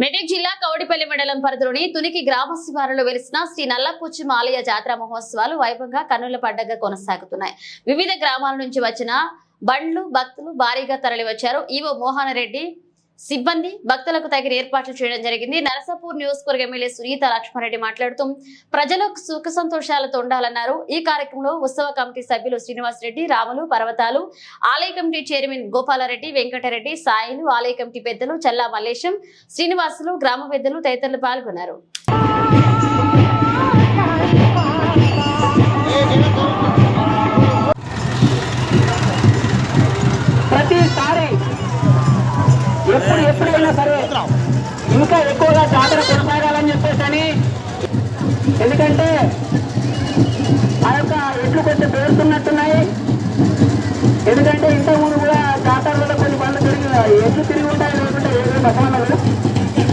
మెదక్ జిల్లా కౌడిపల్లి మండలం పరిధిలోని తునికి గ్రామ శివారులో వెలిసిన శ్రీ నల్లపుచ్చి ఆలయ జాతర మహోత్సవాలు వైభవంగా కన్నుల పండగ కొనసాగుతున్నాయి. వివిధ గ్రామాల నుంచి వచ్చిన బండ్లు భక్తులు భారీగా తరలి వచ్చారు ఈవో మోహన్ రెడ్డి సిబ్బంది భక్తులకు తగిన ఏర్పాట్లు చేయడం జరిగింది. నరసాపూర్ నియోజకవర్గ ఎమ్మెల్యే సునీత లక్ష్మారెడ్డి మాట్లాడుతూ ప్రజలు సుఖ సంతోషాలతో ఉండాలన్నారు ఈ కార్యక్రమంలో ఉత్సవ కమిటీ సభ్యులు శ్రీనివాస్ రెడ్డి రాములు పర్వతాలు ఆలయ కమిటీ చైర్మన్ గోపాలరెడ్డి వెంకటరెడ్డి సాయిలు ఆలయ కమిటీ పెద్దలు చల్లా మల్లేశం శ్రీనివాసులు గ్రామ పెద్దలు తదితరులు పాల్గొన్నారు. ఎప్పుడు ఎప్పుడైనా సరే ఇంకా ఎక్కువగా జాతర కొనసాగాలని చెప్పేసి అని. ఎందుకంటే ఆ యొక్క ఎట్లు కొంచెం పేరుతున్నట్టున్నాయి. ఎందుకంటే ఇంతకుముందు కూడా జాతరలో కొన్ని పనులు తిరిగి ఎట్లు తిరిగి ఉంటాయి లేకుంటే ఏదో బసవన్నలు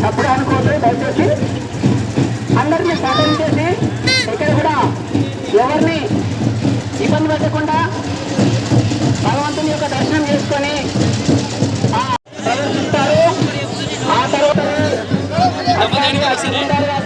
అప్పుడు అనుకోవద్దు దయచేసి. అందరినీ సహకరించేసి ఇక్కడ కూడా ఎవరిని ఇబ్బంది పెట్టకుండా భగవంతుని యొక్క దర్శనం చేసుకొని ధన్యవాదాలు